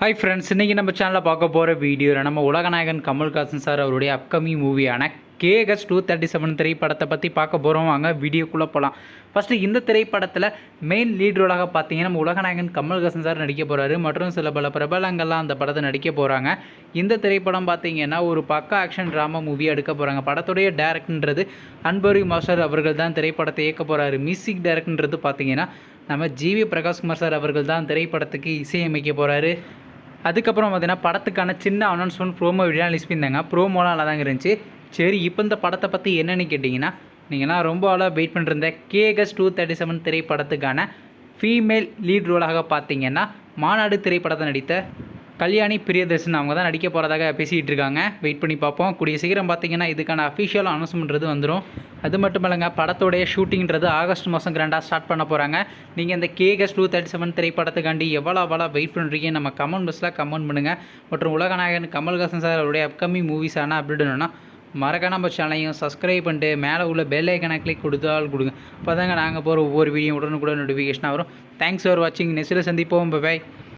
Hi friends இன்றைக்கி நம்ம சேனலில் பார்க்க போகிற வீடியோவில் நம்ம உலகநாயகன் கமல்ஹாசன் சார் அவருடைய அப்கமிங் மூவியான கேஎஸ் டூ தேர்ட்டி செவன் திரைப்படத்தை பற்றி பார்க்க போகிறோம் வாங்க வீடியோக்குள்ளே போகலாம் ஃபஸ்ட்டு இந்த திரைப்படத்தில் மெயின் லீட் ரோலாக பார்த்தீங்கன்னா நம்ம உலகநாயகன் கமல்ஹாசன் சார் நடிக்க போகிறாரு மற்றும் சில பல பிரபலங்கள்லாம் அந்த படத்தை நடிக்க போகிறாங்க இந்த திரைப்படம் பார்த்தீங்கன்னா ஒரு பக்கா ஆக்ஷன் ட்ராமா மூவி எடுக்க போகிறாங்க படத்துடைய டேரக்டன்றது அன்பரி மாஸ்டர் அவர்கள் தான் திரைப்படத்தை இயக்க போகிறாரு மியூசிக் டேரக்டன்றது பார்த்தீங்கன்னா நம்ம ஜிவி பிரகாஷ்குமார் சார் அவர்கள் தான் திரைப்படத்துக்கு இசையமைக்க போகிறாரு அதுக்கப்புறம் பார்த்தீங்கன்னா படத்துக்கான சின்ன அனௌன்ஸ்மெண்ட் ப்ரோமோ வீடியோ ரிலீஸ் பண்ணியிருந்தாங்க. ப்ரோமோலாம் நல்லா தாங்க இருந்துச்சு. சரி இப்போ இந்த படத்தை பற்றி என்னென்னு கேட்டிங்கன்னா நீங்கள்லாம் ரொம்ப ஆளாக வெயிட் பண்ணிருந்த கேகஸ் டூ தேர்ட்டி செவன் திரைப்படத்துக்கான ஃபீமேல் லீட் ரோலாக பார்த்தீங்கன்னா மாநாடு திரைப்படத்தை நடித்த கல்யாணி பிரியதர்ஷன் அவங்க தான் நடிக்க போகிறதாக பேசிகிட்டு இருக்காங்க. வெயிட் பண்ணி பார்ப்போம். கூடிய சீக்கிரம் பார்த்தீங்கன்னா இதுக்கான அஃபிஷியல் அனௌன்ஸ்மெண்ட்றது வந்துடும் அது மட்டும் இல்லைங்க படத்தோடைய ஷூட்டிங்கிறது ஆகஸ்ட் மாதம் கிராண்டாக ஸ்டார்ட் பண்ண போகிறாங்க நீங்கள் இந்த கேகஸ் டூ தேர்ட்டி செவன் திரைப்படத்துக்காண்டி எவ்வளோ எவ்வளோ வெயிட் பண்ணுறீங்க நம்ம கமெண்ட் பஸ்ஸில் கமெண்ட் பண்ணுங்கள் மற்றும் உலகநாயகன் கமல்ஹாசன் சார் அவருடைய அப்கமிங் மூவிஸான அப்படின்னா மறக்காம நம்ம சேனலையும் சப்ஸ்கிரைப் பண்ணிட்டு மேலே உள்ள பெல் ஐக்கனை கிளிக் கொடுத்தால் கொடுங்க. அப்போ தாங்க நாங்கள் போகிற ஒவ்வொரு வீடியோ உடனுக்குடன் நோட்டிஃபிகேஷனாக வரும். தேங்க்ஸ் ஃபார் வாட்சிங் நெக்ஸ்ட்டில் சந்திப்போம். பாய்